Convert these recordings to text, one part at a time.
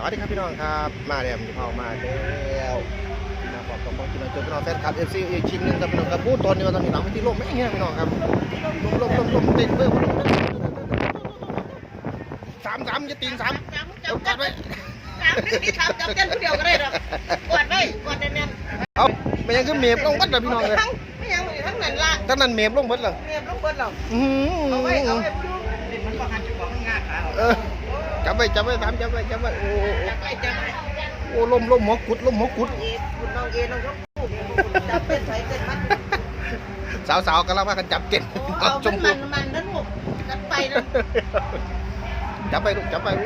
สวัสดีครับพี่น้องครับ มาแล้วมีเผามาแล้วมาขอบคุณพี่น้องเจอพี่น้องแฟนคลับเอฟซีอีกชิ้นหนึงครับพี่น้องครับพูดตอนนี้ว่าตอนนี้หลังไปที่ลมไม่เงี้ยพี่น้องครับลมลมลมลมติดเพิ่มสามสามจะตีนสามจับเดี๋ยวจักัดไว้จับจับจับกันเดียวก็ได้หรอกกดไว้กดแน่นเอาไม่ยังคือเมฟลงบัดเลยพี่น้องเลยทั้งไม่ยังอยู่ทั้งนั้นละตั้งนั้นเมฟลงบัดเลยเมียลูกเบิดเราอื้เอาไว้เอาอไว้ดูมันก็หันจุดของงาขาเออ จับไว้จับไว้สามจับไว้จับไว้โอ้โอ้จับไว้จับไว้โอ้ลมลมหัวกุดลมหัวกุด เอคุณน้องเอน้องก็พูดจับเป็นไผเป็นมันสาวๆกำลังพากันจับเก็บเอาชเป็มนพูมันมันนั่นลูกกันไปนะจับไปลูกจับไปน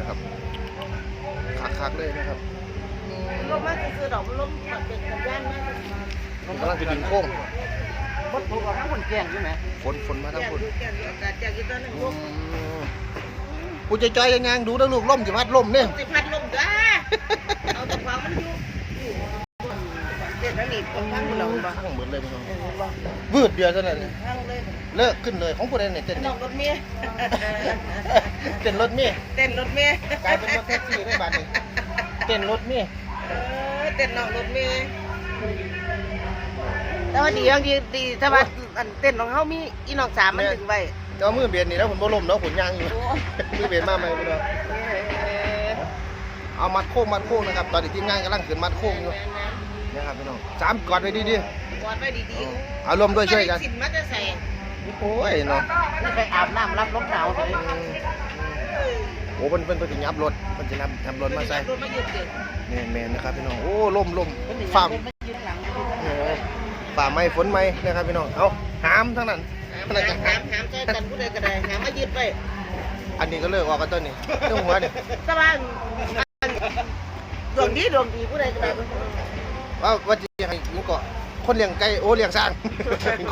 ะครับคักๆเลยนะครับลมมากคือดอกลมเป็นสัญญาณมากกำลังจะดึงโค้ง บดถูกกับทั้งคนแก่งใช่ไหมฝนฝนมาทั้งแก่งฝนแก่งอากาศแก่งอีกตัวนึงอืลูกมกูใจใจยังไงดูนะลูกล่มจะพัดล่มเนี่ยสิพัดลมจ้าเอาแต่ความมันอยู่เด็ดทั้งนี้ทั้งเราบ้างข้างเหมือนเลยพี่น้องวืดเดียวเท่านั้นเลยทั้งเลยเลิกขึ้นเลยของผู้ใดเนี่ยเต้นนอกรถเมียเต้นรถเมียเต้นรถเมียกลายเป็นรถแท็กซี่ได้บาดนี้เต้นรถเมียเออเต้นนอกรถเมีย แต่ว่าดีอย่างดีดีถ้าว่าอันเต้นของเขามีอีน้องสามมันดึงไว้แต่ว่ามือเบียนนี่แล้วผมบ่ล่มแล้วผมย่างอยู่มือเบียนมาไหมพี่น้องเอามัดโค้งมัดโค้งนะครับ ตอนนี้ทีมงานกำลังขึ้นมัดโค้งอยู่นะครับพี่น้องสามกอดไว้ดีกอดไว้ดีๆเอารวมด้วยช่วยกันสินมันจะใส่โอ้ยเนาะนี่ไปอาบน้ำรับลมหนาวเลยโอ้เพิ่นเพิ่นเพิ่นสิยับรถเพิ่นสินำนำรถมาใส่รถมาหยุดเกิดแม่นๆนะครับพี่น้องโอ้ล่มล่มฟ้ามายืนหลัง เออ ฟ้าไหม้ฝนไหม้นะครับพี่น้องเอาหามทั้งนั้นหามหามหามหามใจกันผู้ใดก็ได้หามมายืดไปอันนี้ก็เลิกออกกันต้นนี่เรื่องหัวเนี่ยสบายดวงดีดวงดีผู้ใดก็ได้ว่าว่าจะให้ยิงเกาะคนเลี้ยงไก่โอ้เลี้ยงสร้าง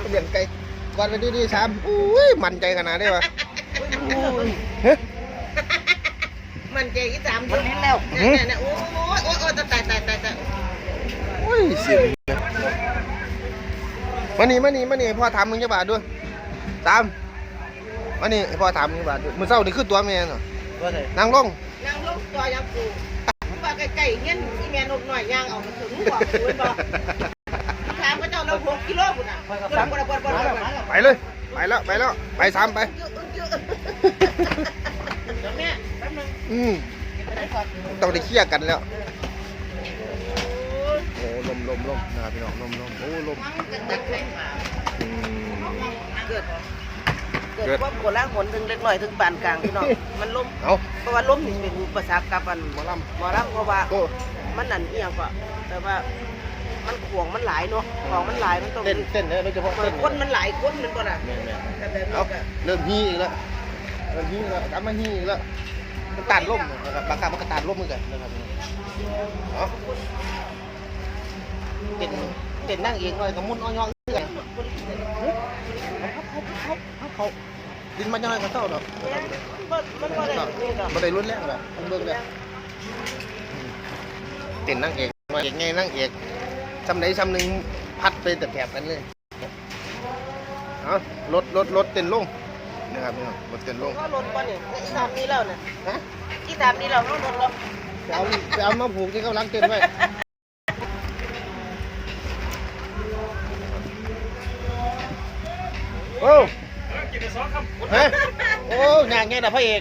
คนเลี้ยงไก่กอดไปดีๆสามอุ้ยมันใจขนาดนี้วะเฮ้ย มันใจอีสามมันเห็นแล้วเนี่ยเนี่ยโอ้ยโอ้ยโอ้ยตายตายตายตายโอ้ยเสียงเลย มานี่มานี่มานี่พ่อถามมึงจะบาทด้วยตามมานี่พ่อถามมึงจะบาทด้วยมือเศร้านี่คือตัวแม่เนาะว่าไงนางลงนางลูกตัวยังกูว่าใกล้ๆเงี้ยอีแม่นกหน่อยย่างเอามาถึงบอกกูบอกถามพระเจ้าเราหกกิโลกูน่ะปวดปวดปวดปวดปวดไปเลยไปแล้วไปแล้วไปสามไปเดี๋ยวแม่แป๊บนึงอืมไปไหนก่อนต้องได้เคลียร์กันแล้วโอ้ ลมลมลมนะครับพี่น้องลมลมโอ้ลมอืมเกิดเกิด ความโกลาหลถึงเล็กน้อยถึงปานกลางพี่น้อง มันล้มเอา เพราะว่าล้มนี่เป็นอุปสรรคกับอันหมอลหมอรับเพราะว่าำโอ้ มันนั่นเอียงกว่าแต่ว่ามันขวงมันหลายเนาะของมันหลายมันต้องเต้นเต้นเนี่ยโดยเฉพาะเปิเต้ดนคนมันหลายคนมันบ่น่ะแม่นแม่นแต่แบบเอานี้ก็เริ่มฮีอีกแล้วเริ่มฮีอีกแล้วกลับมาฮีอีกแล้วมันตัดลมนะครับบางครั้งมันก็ตัดลมเหมือนกันนะครับเอา เต้นเต้นนั่งเองเลยกับมุนอ้อยๆเรื่อยเขาเขาดินมันยังไงก็เท่าเนาะมันมันบ่ได้นี่ดอกบ่ได้รุนแรงหรอกมันเบิ่งแล้วเต้นนั่งเอกมาเอกไงนั่งเอกซ้ำไหนซ้ำหนึ่งพัดไปแต่แถบกันเลยเอารถรถรถเต้นลงนะครับพี่น้องรถเต้นลงก็ลดบ่นี่อีตามนี้แล้วน่ะฮะอีตามนี้แล้วลดลดแล้วไปเอาไปเอามาผูกที่เขาล้างเต้นไว้ โอ้ฮะโอ้ยางไงนะพระเอก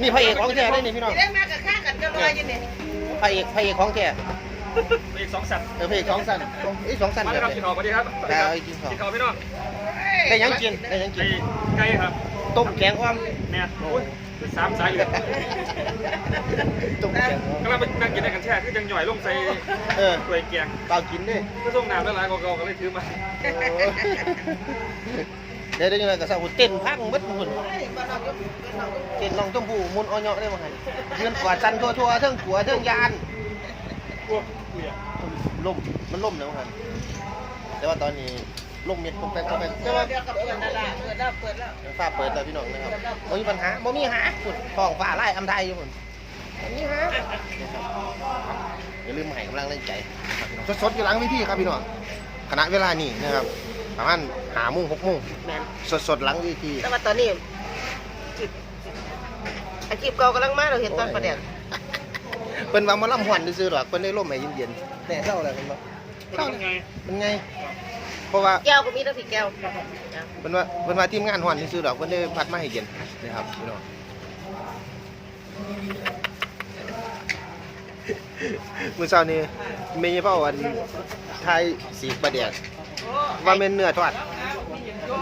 นี่พระเอกของแท้ได้นี่พี่น้องสิได้มากับข้ากันก็รออยู่นี่พระเอกพระเอกของแท้อีกสองสัตว์เออพระเอกสองสั้นไอ้ยสองสั้นมาแบเลยบครับไหนกินข้าวสวัสดีครับได้เอากินข้าวกินข้าวพี่น้องได้หยังกินได้หยังกิไก่นไก่ครับต้มแกงอ้อมเนี่ยโอ้ยคือ สามสายเหลืองต้มแกงอ้อมกำลังไปนั่งกินในกันแช่คือจังหย่อยลงใส่เออถ้วยแกงเปล่ากินดิก็ส่งน้ำแล้วหลายกว่าเก่าก็เลยถือมาเดี๋ยวได้ยังไงกับสาวเต้นพังมัดหุ่นเฮ้ยบ่นอกอยู่บ่นอกอยู่เต้นน้องชมพู่มุนอ้อยได้มาให้เงินกว่าจันทั่วทั่วๆเทิงขัวเทิงยานพวกเมียล่มมันล่มแล้วครับแต่ว่าตอนนี้ ล่มเม็ดปกแป๊กปกแป๊กเดี๋แต่ยวว่าเดี๋ยวกับเปิดนั่นล่ะเปิดแล้วเปิดแล้วฟ้าเปิดแล้วพี่น้องนะครับบ่มีปัญหาบ่มีหาฝุ่นท้องฟ้าไล่อำไทยอยู่ฝุ่นบ่มีหานะครับอย่าลืมให้กำลังแรงใจนะครับพี่น้องสดๆอยู่หลังเวิธีครับพี่น้องขณะเวลานี้นะครับประมาณหาโมงหกโมงแม่นสดๆหลังเวิธีแต่ว่าตอนนี้จิตอาชีพเก่ากำลังมาเราเห็นตอนประเดี๋ยวเพิ่นว่ามาล่ำหวันซื่อๆดอกเพิ่นได้ร่มให้เย็นๆแน่เศร้าแล้วเพิ่นว่าเป็นยังไงเป็นไง เพราะว่าแก้วก็มีแต่พี่แก้วเพิ่นว่าเพิ่นว่าทีมงานหวันซื่อๆดอกเพิ่นได้พัดมาให้เย็นนะครับพี่น้องมื้อเช้านี้แม่ยายเป้าวันทายสีประเดียดว่าเป็นเนื้อทอด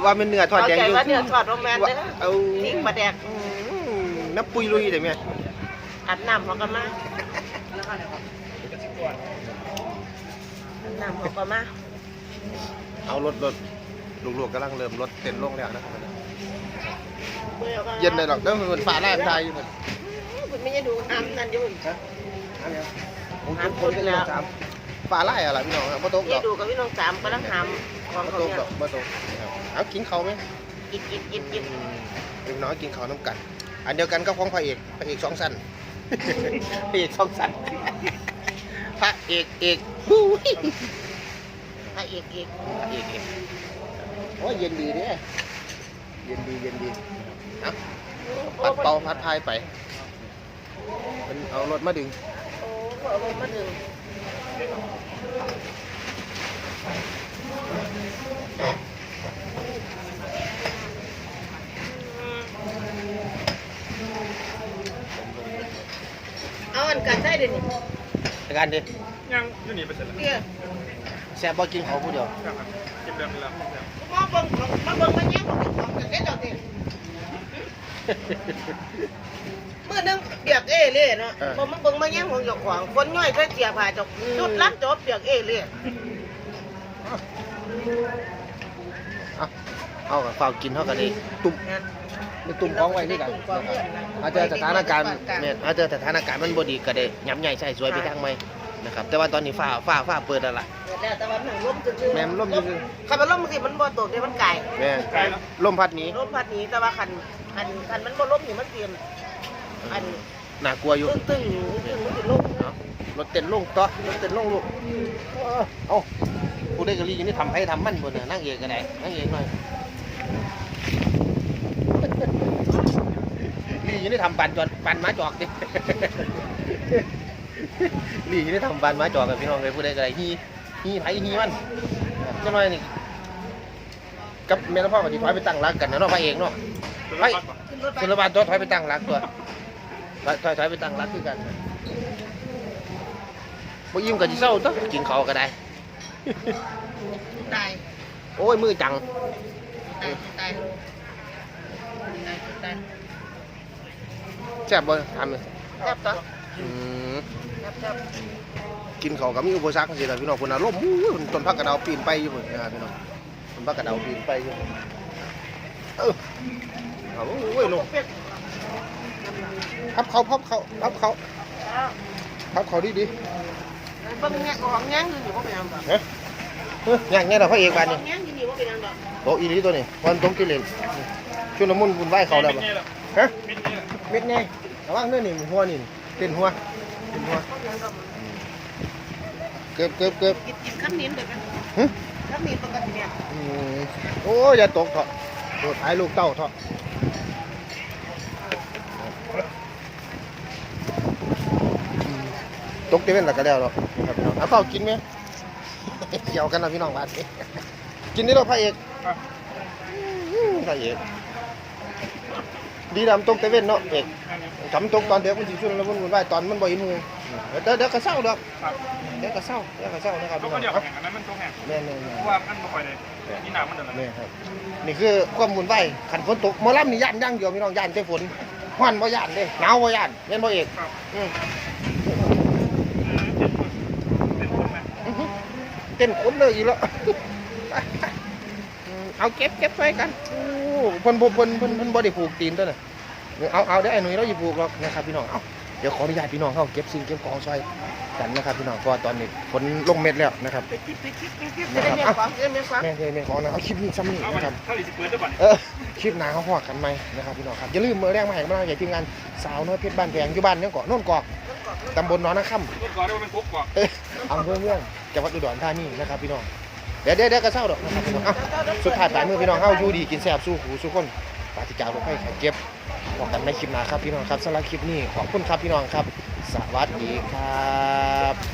ว่าเป็นเนื้อทอดเอาแดงใจอยู่ว่าเนี่ยทอดโรแมนว่าเลยนะเอาทิ้งประเดี๋ยวอืมน้ำปุยลุยแต่แม่อัดน้ำเขาก็มาน้ำเขาก็มา เอารถรถลูกๆกำลังเริ่มรถเต้นลงแล้วนะครับมื่อก็เย็นเลยหรอกเด้อมันฟ้าแลบไทยอยู่มันคุณไม่ได้ดูน้ำนั่นอยู่ฮะอันเนี้ยผมผมผมก็ยังถามฟ้าไล่อะไรพี่น้องครับบ่ตกดนี่อกดูกับพี่น้องสามกำลังหามของบ่เขาตกเนี่ยดอกบ่ตกครับเอากินเขาวไหมกินกินกินกินอืมเด็กน้อยกินเขาวน้ำกัน อันเดียวกันก็ของพระเอกพระเอกสองสั้นพระเอกสองสั้นพระเอกเอกฮู้ย พระเอกเอกพระเอกเอกโอ้ยเย็นดีเด้เย็นดีเย็นดีเอาพัดเป่าพัดพายไปเป็นเอารถมาดึงโอ้โหเอาลงมาดึงเอาอันกัดใส่เดี๋ยวนี้ในการดิยังอยู่นี่ไปเสร็จแล้วเตี้ยแซ่บบ่กินเขาวผู้เดียวครับเก็บแบบนี้ล้วมาเบิ่งมาเบิ่งมาแย่งของของกันได้ดอกเดียวเมื่อนึงเปียกเอเล่เนาะพอมาเบิ่งมาแย่งของเจ้าของคนย่อยก็เสียผ่าจกจุดลักจบเปียกเอเล่เอาเอากับเฝ้ากินเท่ากันเลยตุ่มมีตุ่มของไว้ด้วยกันอาจจะสถานการณ์เนี่ยอาจจะสถานการณ์มันบดีก็ได้ย้ำใหญ่ใส่สวยไปทางไหมนะครับแต่ว่าตอนนี้ฟ้าฟ้าฟ้าเปิดแล้วล่ะ แล้วแต่ว่าหนังลมซื่อๆแม่มันลมซื่อคันมันลมสิมันบ่ตกเด้มันไก่แม่ลมพัดหนี้ลมพัดหนีแต่ว่าคันคันคันมันบ่ลมนี่มันเตรียมอันน่ากลัวอยู่ตึ้งตึ้งตึ้งมันสิลมเอารถเต้นลงต่อรถเต้นลงลูกเอาผู้ได้กะลีนี่ทำให้ทำมันบนน่ะนั่งเอกก็ได้นั่งเอกหน่อยลีอยู่นี่ทำปันจอดปันหมาจอกดิลีอยู่นี่ทำปันหมาจอกกับพี่น้องเลยผู้ใดก็ได้ฮี ฮีไผฮีมันเจ้าน้อยนี่กับแม่ละพ่อกับที่ถอยไปตั้งรักกันนะเนาะพระเอกเนาะไปขึ้นรถไปสุรบาลตัวถอยไปตั้งรักตัวถอยถอยถอยไปตั้งรักคือกันบ่ยิ้มก็สิเศร้าตัวกินข้าวก็ได้ตายโอ้ยมือจังตายตายตายตายแซ่บบ่ทำเลยแซ่บต่ออืมแซ่บแซ่บ กินเขาวก็มีอุปสรรคจังซี่ล่ะพี่น้องคนอารมณ์อู้ยต้นผักกระดาวปีนไปอยู่พุ่นนะครับพี่น้องต้นผักกระดาวปีนไปอยู่เออเอาโอ้ยลงพับเขาพับเขาพับเขาพับเขาดีดีเบิ่งแง่ของแง่งอยู่นี่บ่เป็นหยังดอเฮ้ยเฮ้ยอย่งเงี้ยเราพระเอกบานนี่แง่งอยู่นี่บ่เป็นหยังดอกโตอีหลีตัวนี้วันตรงกิเลนชุนละมุนบุญไหวเขาแล้วบ่ดนี่แหละฮะเม็ดไงระวังเนื้อนี่หัวนี่เต้นหัวเต้นหัว เป็นหยังดอกเกือบเกือบเกือบกินกินขั้นนิ้นเด้อกันหึขั้นนิ้นปกติเนี่ยอืมโอ้ยอย่าตกเถอะโดดท้ายลูกเต้าเถอะอืมตกเต็มแล้วก็แล้วหรอกครับพี่น้องเอาเปล่ากินไหมเกี่ยวกันนะพี่น้องบ้านนี้กินได้หรอพระเอกครับอืมพระเอกดีดำตกเตเว่นเนาะเอกทำตกตอนเด็กมันสิชุนแล้วมันวุ่นวายตอนมันบ่เห็นมือเดี๋ยวเดี๋ยวก็เศร้าดอกครับเดี๋ยวก็เศร้าเดี๋ยวก็เศร้านะครับตัวพี่น้ก็องเดียวครับแข่งอันนั้นมันตัวแข่งแม่แม่เพราะว่ามันไม่ค่อยเลยนี่หนามันเดินแม่ครับนี่คือความวุ่นวายขันฝนตกหมอลำนี่ย่านอย่างเดียวพี่น้องย่านแต่ฝนฮ้อนบ่ย่านเด้หนาวบ่ย่านแม่นบ่เอกครับอืมเป็นคนไหมอื้อหือเต้นขนเลยอีกแล้วอืมเอาเก็บเก็บไว้กันโอ้เพิ่นบ่เพิ่นเพิ่นเพิ่นบ่ได้ผูกตีนตัวน่ะเอาเอาเด้อไอ้หนุ่ยเราสิผูกหรอกนะครับพี่น้องเอาเดี๋ยวขออนุญาตพี่น้องเฮาเก็บสิ่งเก็บของซอยกันนะครับพี่น้องเพราะว่าตอนนี้ฝนลงเม็ดแล้วนะครับไปคิดไปคิดไปคิดไปได้แม่ความได้แม่ความแม่แม่ของนะเอาคลิปนี้ซ้ำนี่เอามันนะครับถ้าหลีสิเปิดได้ป่ะเออคลิปหน้าเขาพอกันไหมนะครับพี่น้องครับอย่าลืมมือแรงมาให้กำลังใจทีมงานสาวน้อยเพชรบ้านแพงอยู่บ้านเนี่ยเกาะโน่นกอกตำบลหนองนาค่รถก่อนได้ว่าเป็นกุ๊กก่อนำเอออำเภอเมืองจังหวัดอุดรธานีนะครับพี่น้องเดี๋ยวเดี๋ยวเดี๋ยวก็เศร้าดอกนะครับพี่น้องเอ้าสุดท้ายปลายมือพี่น้องเฮาอยู่ดีกินแซ่บสู้หูสู้คนปราศจากโรคภัยไข้เจ็บ บอกกันในคลิปหน้าครับพี่น้องครับสำหรับคลิปนี้ขอบคุณครับพี่น้องครับ สวัสดีครับ